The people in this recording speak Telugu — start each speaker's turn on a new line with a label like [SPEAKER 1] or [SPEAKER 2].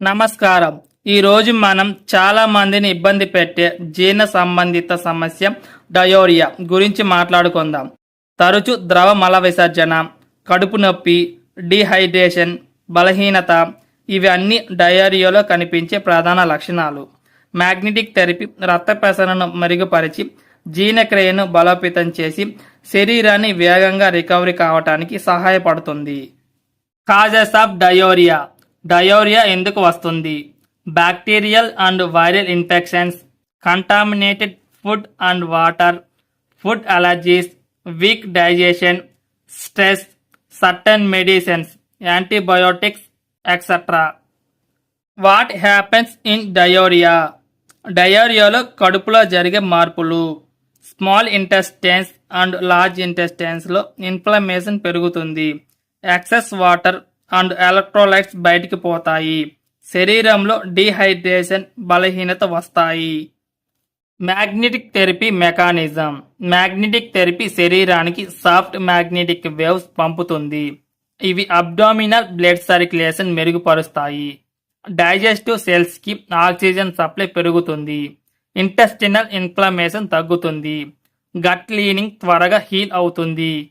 [SPEAKER 1] నమస్కారం. ఈరోజు మనం చాలా మందిని ఇబ్బంది పెట్టే జీర్ణ సంబంధిత సమస్య డయోరియా గురించి మాట్లాడుకుందాం. తరచు ద్రవ మల విసర్జన కడుపు నొప్పి డీహైడ్రేషన్ బలహీనత ఇవి అన్ని డయోరియాలో కనిపించే ప్రధాన లక్షణాలు. మ్యాగ్నెటిక్ థెరపీ రక్త ప్రసరణను మెరుగుపరిచి జీర్ణక్రియను బలోపేతం చేసి శరీరాన్ని వేగంగా రికవరీ కావటానికి సహాయపడుతుంది. Causes of diarrhoea. డయోరియా ఎందుకు వస్తుంది? Bacterial and viral infections contaminated food and water food allergies weak digestion stress certain medicines antibiotics etcetera what happens in diarrhoea డయోరియాలో కడుపులో జరిగే మార్పులు స్మాల్ ఇంటెస్టైన్స్ అండ్ లార్జ్ ఇంటెస్టైన్స్లో ఇన్ఫ్లమేషన్ పెరుగుతుంది. ఎక్సెస్ వాటర్ అండ్ ఎలక్ట్రోలైట్స్ బయటికి పోతాయి. శరీరంలో డీహైడ్రేషన్ బలహీనత వస్తాయి. Magnetic therapy mechanism. Magnetic therapy శరీరానికి సాఫ్ట్ మ్యాగ్నెటిక్ వేవ్స్ పంపుతుంది. ఇవి అబ్డామినల్ బ్లడ్ సర్క్యులేషన్ మెరుగుపరుస్తాయి. డైజెస్టివ్ సెల్స్కి ఆక్సిజన్ సప్లై పెరుగుతుంది. ఇంటెస్టినల్ ఇన్ఫ్లమేషన్ తగ్గుతుంది. గట్ క్లీనింగ్ త్వరగా హీల్ అవుతుంది.